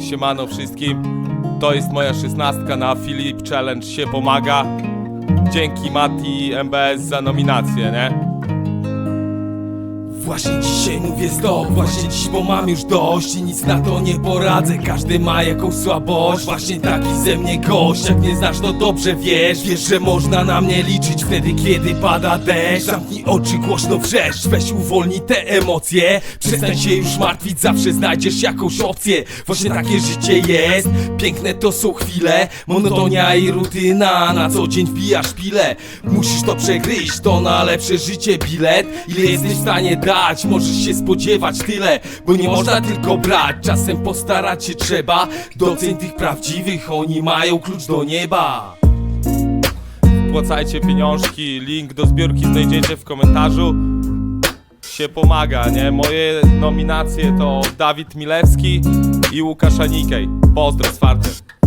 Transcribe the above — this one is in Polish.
Siemano wszystkim. To jest moja szesnastka na Filip Challenge się pomaga. Dzięki Mati MBS za nominację, nie? Właśnie dzisiaj mówię stop, właśnie dziś, bo mam już dość I nic na to nie poradzę, każdy ma jakąś słabość. Właśnie taki ze mnie gość, jak nie znasz to dobrze wiesz. Wiesz, że można na mnie liczyć wtedy, kiedy pada deszcz. Zamknij oczy, głośno wrzeszcz, weź uwolnij te emocje. Przestań się już martwić, zawsze znajdziesz jakąś opcję. Właśnie takie życie jest, piękne to są chwile. Monotonia i rutyna, na co dzień wbijasz pile. Musisz to przegryźć, to na lepsze życie bilet. Ile jesteś w stanie dać, możesz się spodziewać tyle Bo nie można tylko brać, czasem postarać się trzeba Doceń tych prawdziwych, oni mają klucz do nieba Wpłacajcie pieniążki, link do zbiórki znajdziecie w komentarzu. Się pomaga, nie? Moje nominacje to Dawid Milewski i Łukasz Anikej. Pozdro z fartem.